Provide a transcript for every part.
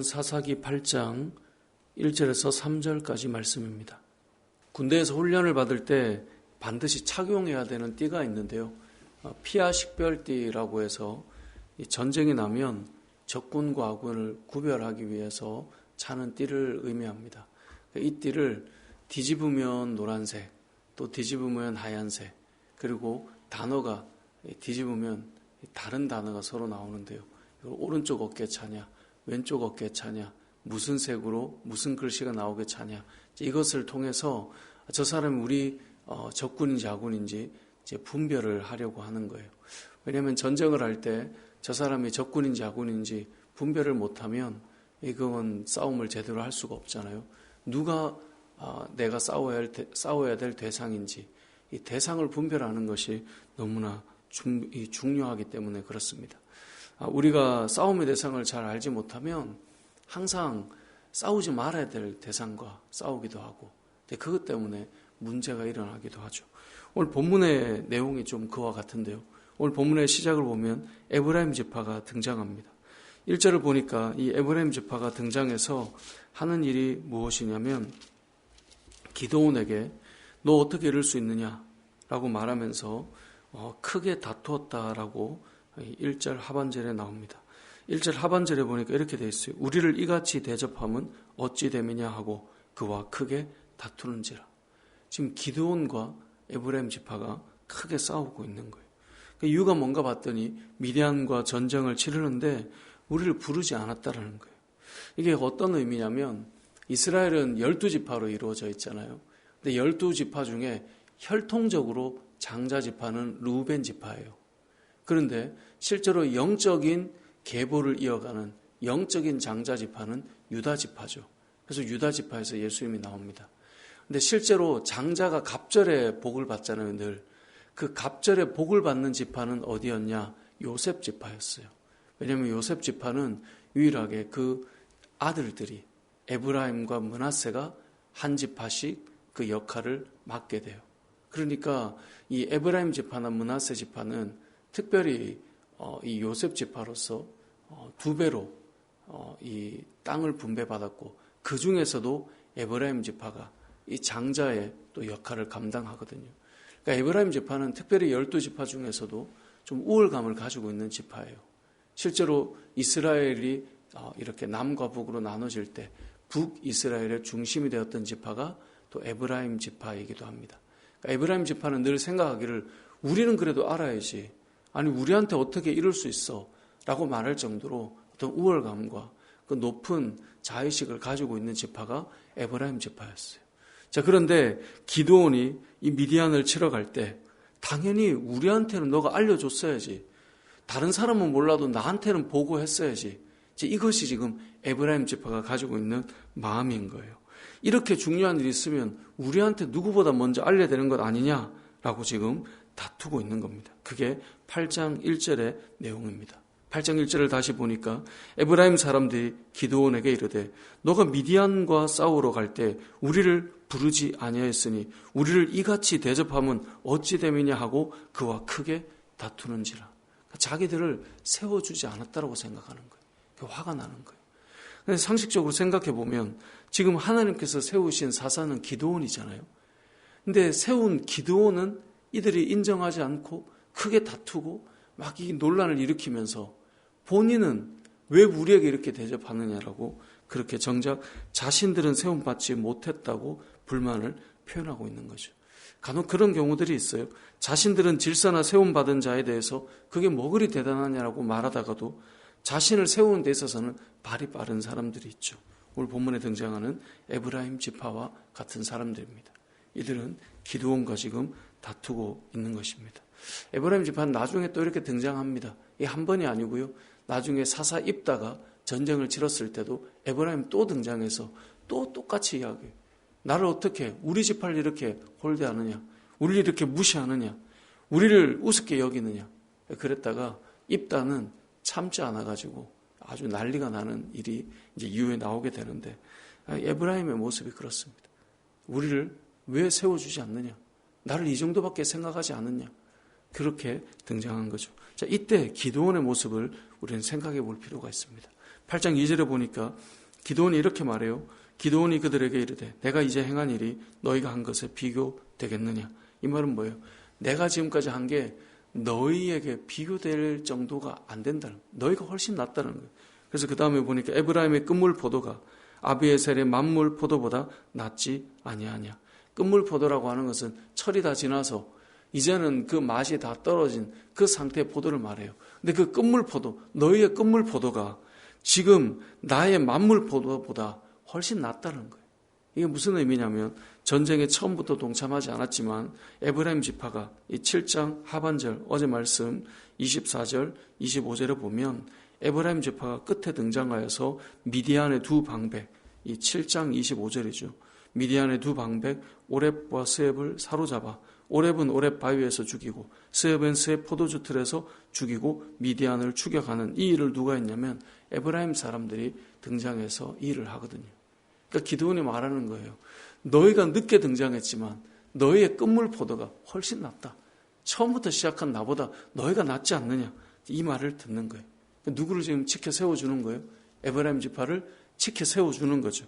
말씀은 사사기 8장 1절에서 3절까지 말씀입니다. 군대에서 훈련을 받을 때 반드시 착용해야 되는 띠가 있는데요. 어, 피아 식별띠라고 해서 전쟁이 나면 적군과 아군을 구별하기 위해서 차는 띠를 의미합니다. 이 띠를 뒤집으면 노란색, 또 뒤집으면 하얀색, 그리고 단어가 뒤집으면 다른 단어가 서로 나오는데요. 오른쪽 어깨 차냐, 왼쪽 어깨 차냐, 무슨 색으로 무슨 글씨가 나오게 차냐. 이것을 통해서 저 사람이 우리 어, 적군인지 아군인지 이제 분별을 하려고 하는 거예요. 왜냐하면 전쟁을 할 때 저 사람이 적군인지 아군인지 분별을 못하면 이건 싸움을 제대로 할 수가 없잖아요. 누가 아, 내가 싸워야, 할, 싸워야 될 대상인지 이 대상을 분별하는 것이 너무나 중, 중요하기 때문에 그렇습니다. 아, 우리가 싸움의 대상을 잘 알지 못하면 항상 싸우지 말아야 될 대상과 싸우기도 하고 그것 때문에 문제가 일어나기도 하죠. 오늘 본문의 내용이 좀 그와 같은데요. 오늘 본문의 시작을 보면 에브라임 지파가 등장합니다. 1절을 보니까 이 에브라임 지파가 등장해서 하는 일이 무엇이냐면 기도원에게 너 어떻게 이럴 수 있느냐라고 말하면서 어, 크게 다투었다라고 1절 하반절에 나옵니다. 1절 하반절에 보니까 이렇게 되어 있어요. 우리를 이같이 대접함은 어찌 됨이냐 하고 그와 크게 다투는지라. 지금 기드온과 에브라임 지파가 크게 싸우고 있는 거예요. 그 이유가 뭔가 봤더니 미디안과 전쟁을 치르는데 우리를 부르지 않았다라는 거예요. 이게 어떤 의미냐면 이스라엘은 열두 지파로 이루어져 있잖아요. 근데 열두 지파 중에 혈통적으로 장자 지파는 루벤 지파예요. 그런데 실제로 영적인 계보를 이어가는 영적인 장자 지파는 유다 지파죠. 그래서 유다 지파에서 예수님이 나옵니다. 근데 실제로 장자가 갑절에 복을 받잖아요, 늘. 그 갑절에 복을 받는 지파는 어디였냐? 요셉 지파였어요. 왜냐하면 요셉 지파는 유일하게 그 아들들이 에브라임과 문하세가 한 지파씩 그 역할을 맡게 돼요. 그러니까 이 에브라임 지파나 문하세 지파는 특별히 어, 이 요셉 지파로서 어, 두 배로 어, 이 땅을 분배받았고 그 중에서도 에브라임 지파가 이 장자의 또 역할을 감당하거든요. 그러니까 에브라임 지파는 특별히 열두 지파 중에서도 좀 우월감을 가지고 있는 지파예요. 실제로 이스라엘이 이렇게 남과 북으로 나눠질 때 북 이스라엘의 중심이 되었던 지파가 또 에브라임 지파이기도 합니다. 그러니까 에브라임 지파는 늘 생각하기를 우리는 그래도 알아야지. 아니 우리한테 어떻게 이럴 수 있어? 라고 말할 정도로 어떤 우월감과 그 높은 자의식을 가지고 있는 지파가 에브라임 지파였어요. 자, 그런데 기도원이 이 미디안을 치러 갈 때 당연히 우리한테는 너가 알려줬어야지. 다른 사람은 몰라도 나한테는 보고했어야지. 이것이 지금 에브라임 지파가 가지고 있는 마음인 거예요. 이렇게 중요한 일이 있으면 우리한테 누구보다 먼저 알려야 되는 것 아니냐라고 지금 다투고 있는 겁니다. 그게 8장 1절의 내용입니다. 8장 1절을 다시 보니까 에브라임 사람들이 기도원에게 이르되 너가 미디안과 싸우러 갈 때 우리를 부르지 아니하였으니 우리를 이같이 대접하면 어찌 됨이냐 하고 그와 크게 다투는지라. 자기들을 세워주지 않았다고 생각하는 거예요. 화가 나는 거예요. 상식적으로 생각해 보면 지금 하나님께서 세우신 사사는 기도원이잖아요. 근데 세운 기도원은 이들이 인정하지 않고 크게 다투고 막 이 논란을 일으키면서 본인은 왜 우리에게 이렇게 대접하느냐라고 그렇게 정작 자신들은 세움받지 못했다고 불만을 표현하고 있는 거죠. 간혹 그런 경우들이 있어요. 자신들은 질서나 세움받은 자에 대해서 그게 뭐 그리 대단하냐라고 말하다가도 자신을 세우는 데 있어서는 발이 빠른 사람들이 있죠. 오늘 본문에 등장하는 에브라임 지파와 같은 사람들입니다. 이들은 기도원과 지금 다투고 있는 것입니다. 에브라임 지파는 나중에 또 이렇게 등장합니다. 이 한 번이 아니고요. 나중에 사사 입다가 전쟁을 치렀을 때도 에브라임 또 등장해서 또 똑같이 이야기해요. 나를 어떻게 우리 지파를 이렇게 홀대하느냐? 우리를 이렇게 무시하느냐? 우리를 우습게 여기느냐? 그랬다가 입다는 참지 않아 가지고 아주 난리가 나는 일이 이제 이후에 나오게 되는데 에브라임의 모습이 그렇습니다. 우리를 왜 세워주지 않느냐? 나를 이 정도밖에 생각하지 않느냐? 그렇게 등장한 거죠. 자, 이때 기도원의 모습을 우리는 생각해 볼 필요가 있습니다. 8장 2절에 보니까 기도원이 이렇게 말해요. 기도원이 그들에게 이르되 내가 이제 행한 일이 너희가 한 것에 비교되겠느냐. 이 말은 뭐예요? 내가 지금까지 한 게 너희에게 비교될 정도가 안 된다는 거예요. 너희가 훨씬 낫다는 거예요. 그래서 그 다음에 보니까 에브라임의 끝물 포도가 아비에셀의 만물 포도보다 낫지 아니하냐. 끝물 포도라고 하는 것은 철이 다 지나서 이제는 그 맛이 다 떨어진 그 상태의 포도를 말해요. 근데 그 끝물 포도, 너희의 끝물 포도가 지금 나의 만물 포도보다 훨씬 낫다는 거예요. 이게 무슨 의미냐면 전쟁에 처음부터 동참하지 않았지만 에브라임 지파가 이 7장 하반절 어제 말씀 24절 25절에 보면 에브라임 지파가 끝에 등장하여서 미디안의 두 방백 이 7장 25절이죠. 미디안의 두 방백 오렙과 스앱을 사로잡아 오렙은 오렙 바위에서 죽이고 스앱은 스앱 포도주 틀에서 죽이고 미디안을 추격하는 이 일을 누가 했냐면 에브라임 사람들이 등장해서 이 일을 하거든요. 그러니까 기도원이 말하는 거예요. 너희가 늦게 등장했지만 너희의 끝물 포도가 훨씬 낫다. 처음부터 시작한 나보다 너희가 낫지 않느냐. 이 말을 듣는 거예요. 누구를 지금 지켜 세워주는 거예요? 에브라임 지파를 지켜 세워주는 거죠.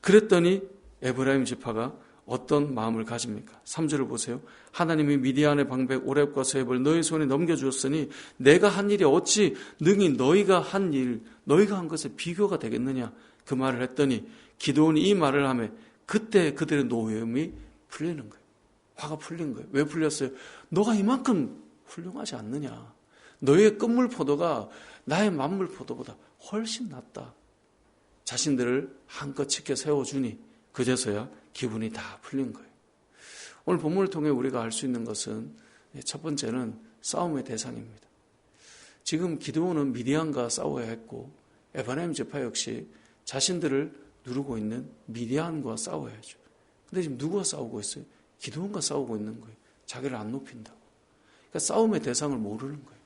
그랬더니 에브라임 지파가 어떤 마음을 가집니까? 3절을 보세요. 하나님이 미디안의 방백 오랩과 세입을 너희 손에 넘겨주었으니 내가 한 일이 어찌 능히 너희가 한 일, 너희가 한 것에 비교가 되겠느냐? 그 말을 했더니 기도원이 이 말을 하며 그때 그들의 노여움이 풀리는 거예요. 화가 풀린 거예요. 왜 풀렸어요? 너가 이만큼 훌륭하지 않느냐? 너희의 끝물 포도가 나의 만물 포도보다 훨씬 낫다. 자신들을 한껏 지켜 세워주니 그제서야 기분이 다 풀린 거예요. 오늘 본문을 통해 우리가 알 수 있는 것은 첫 번째는 싸움의 대상입니다. 지금 기드온은 미디안과 싸워야 했고 에바라임 제파 역시 자신들을 누르고 있는 미디안과 싸워야죠. 근데 지금 누구와 싸우고 있어요? 기드온과 싸우고 있는 거예요. 자기를 안 높인다고. 그러니까 싸움의 대상을 모르는 거예요.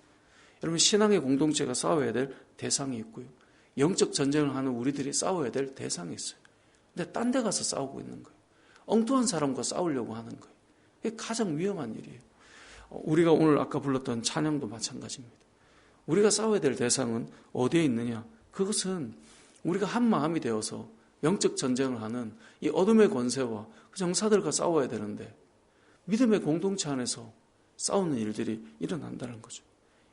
여러분 신앙의 공동체가 싸워야 될 대상이 있고요. 영적 전쟁을 하는 우리들이 싸워야 될 대상이 있어요. 근데 딴 데 가서 싸우고 있는 거예요. 엉뚱한 사람과 싸우려고 하는 거예요. 이게 가장 위험한 일이에요. 어, 우리가 오늘 아까 불렀던 찬양도 마찬가지입니다. 우리가 싸워야 될 대상은 어디에 있느냐? 그것은 우리가 한 마음이 되어서 영적 전쟁을 하는 이 어둠의 권세와 그 정사들과 싸워야 되는데 믿음의 공동체 안에서 싸우는 일들이 일어난다는 거죠.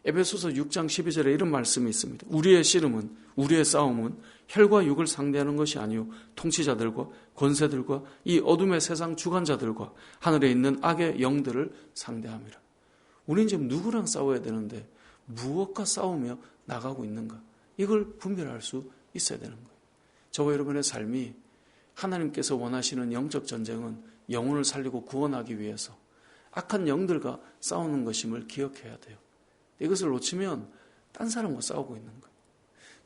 에베소서 6장 12절에 이런 말씀이 있습니다. 우리의 씨름은 우리의 싸움은 혈과 육을 상대하는 것이 아니요 통치자들과 권세들과 이 어둠의 세상 주관자들과 하늘에 있는 악의 영들을 상대함이라. 우리는 지금 누구랑 싸워야 되는데 무엇과 싸우며 나가고 있는가? 이걸 분별할 수 있어야 되는 거예요. 저와 여러분의 삶이 하나님께서 원하시는 영적 전쟁은 영혼을 살리고 구원하기 위해서 악한 영들과 싸우는 것임을 기억해야 돼요. 이것을 놓치면 딴 사람과 싸우고 있는 거예요.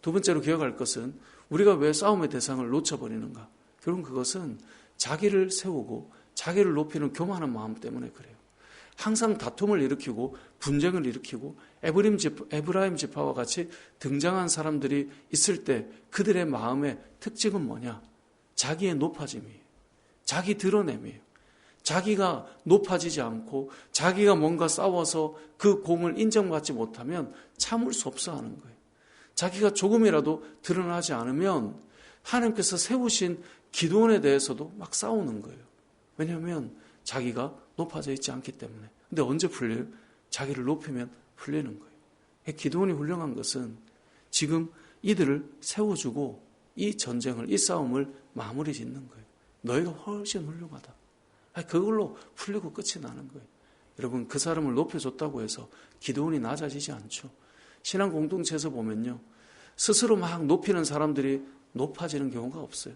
두 번째로 기억할 것은 우리가 왜 싸움의 대상을 놓쳐버리는가? 결국 그것은 자기를 세우고 자기를 높이는 교만한 마음 때문에 그래요. 항상 다툼을 일으키고 분쟁을 일으키고 에브림 집, 에브라임 지파와 같이 등장한 사람들이 있을 때 그들의 마음의 특징은 뭐냐? 자기의 높아짐이에요. 자기 드러냄이에요. 자기가 높아지지 않고 자기가 뭔가 싸워서 그 공을 인정받지 못하면 참을 수 없어 하는 거예요. 자기가 조금이라도 드러나지 않으면 하나님께서 세우신 기도원에 대해서도 막 싸우는 거예요. 왜냐하면 자기가 높아져 있지 않기 때문에. 근데 언제 풀려요? 자기를 높이면 풀리는 거예요. 기도원이 훌륭한 것은 지금 이들을 세워주고 이 전쟁을, 이 싸움을 마무리 짓는 거예요. 너희가 훨씬 훌륭하다. 그걸로 풀리고 끝이 나는 거예요. 여러분, 그 사람을 높여줬다고 해서 기도원이 낮아지지 않죠. 신앙 공동체에서 보면요. 스스로 막 높이는 사람들이 높아지는 경우가 없어요.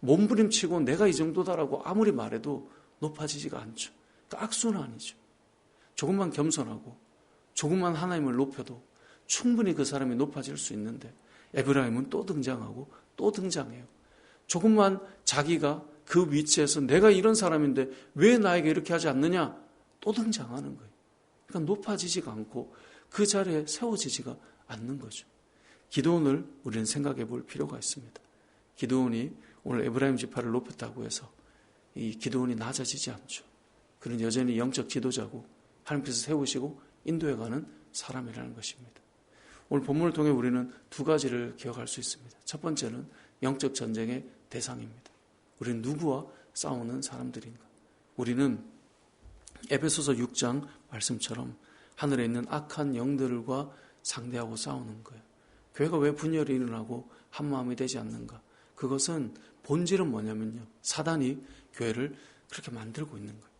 몸부림치고 내가 이 정도다라고 아무리 말해도 높아지지가 않죠. 그러니까 악순환이죠. 조금만 겸손하고 조금만 하나님을 높여도 충분히 그 사람이 높아질 수 있는데 에브라임은 또 등장하고 또 등장해요. 조금만 자기가 그 위치에서 내가 이런 사람인데 왜 나에게 이렇게 하지 않느냐? 또 등장하는 거예요. 그러니까 높아지지가 않고 그 자리에 세워지지가 않는 거죠. 기도원을 우리는 생각해 볼 필요가 있습니다. 기도원이 오늘 에브라임 지파를 높였다고 해서 이 기도원이 낮아지지 않죠. 그는 여전히 영적 지도자고 하나님께서 세우시고 인도해 가는 사람이라는 것입니다. 오늘 본문을 통해 우리는 두 가지를 기억할 수 있습니다. 첫 번째는 영적 전쟁의 대상입니다. 우리는 누구와 싸우는 사람들인가? 우리는 에베소서 6장 말씀처럼 하늘에 있는 악한 영들과 상대하고 싸우는 거예요. 교회가 왜 분열이 일어나고 한 마음이 되지 않는가? 그것은 본질은 뭐냐면요. 사단이 교회를 그렇게 만들고 있는 거예요.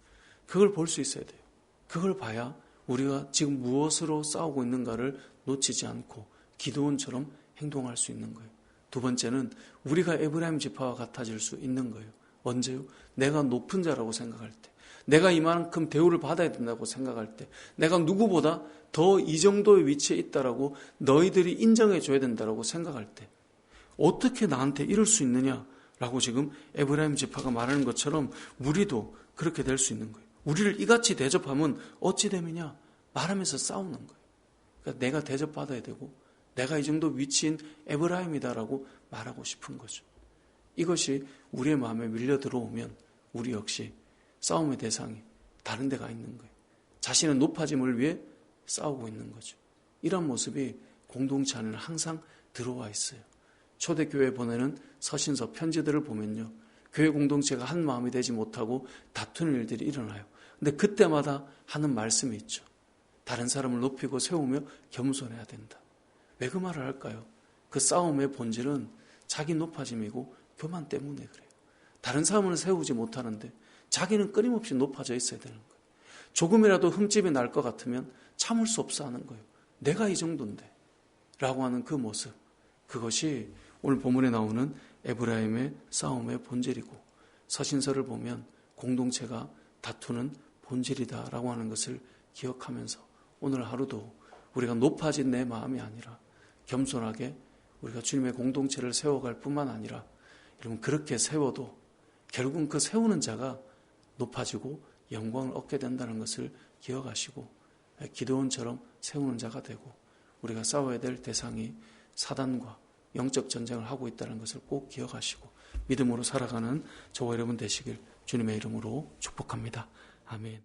그걸 볼 수 있어야 돼요. 그걸 봐야 우리가 지금 무엇으로 싸우고 있는가를 놓치지 않고 기도원처럼 행동할 수 있는 거예요. 두 번째는 우리가 에브라임 지파와 같아질 수 있는 거예요. 언제요? 내가 높은 자라고 생각할 때, 내가 이만큼 대우를 받아야 된다고 생각할 때, 내가 누구보다 더 이 정도의 위치에 있다라고 너희들이 인정해 줘야 된다라고 생각할 때, 어떻게 나한테 이럴 수 있느냐라고 지금 에브라임 지파가 말하는 것처럼 우리도 그렇게 될 수 있는 거예요. 우리를 이같이 대접하면 어찌 됨이냐 말하면서 싸우는 거예요. 그러니까 내가 대접받아야 되고 내가 이 정도 위치인 에브라임이다라고 말하고 싶은 거죠. 이것이 우리의 마음에 밀려 들어오면 우리 역시 싸움의 대상이 다른 데가 있는 거예요. 자신의 높아짐을 위해 싸우고 있는 거죠. 이런 모습이 공동체 안에는 항상 들어와 있어요. 초대교회 보내는 서신서 편지들을 보면요. 교회 공동체가 한 마음이 되지 못하고 다투는 일들이 일어나요. 근데 그때마다 하는 말씀이 있죠. 다른 사람을 높이고 세우며 겸손해야 된다. 왜 그 말을 할까요? 그 싸움의 본질은 자기 높아짐이고 교만 때문에 그래요. 다른 사람을 세우지 못하는데 자기는 끊임없이 높아져 있어야 되는 거예요. 조금이라도 흠집이 날 것 같으면 참을 수 없어 하는 거예요. 내가 이 정도인데. 라고 하는 그 모습. 그것이 오늘 본문에 나오는 에브라임의 싸움의 본질이고 서신서를 보면 공동체가 다투는 본질이다라고 하는 것을 기억하면서 오늘 하루도 우리가 높아진 내 마음이 아니라 겸손하게 우리가 주님의 공동체를 세워갈 뿐만 아니라 여러분 그렇게 세워도 결국은 그 세우는 자가 높아지고 영광을 얻게 된다는 것을 기억하시고 기도원처럼 세우는 자가 되고 우리가 싸워야 될 대상이 사단과 영적 전쟁을 하고 있다는 것을 꼭 기억하시고 믿음으로 살아가는 저와 여러분 되시길 주님의 이름으로 축복합니다. 아멘.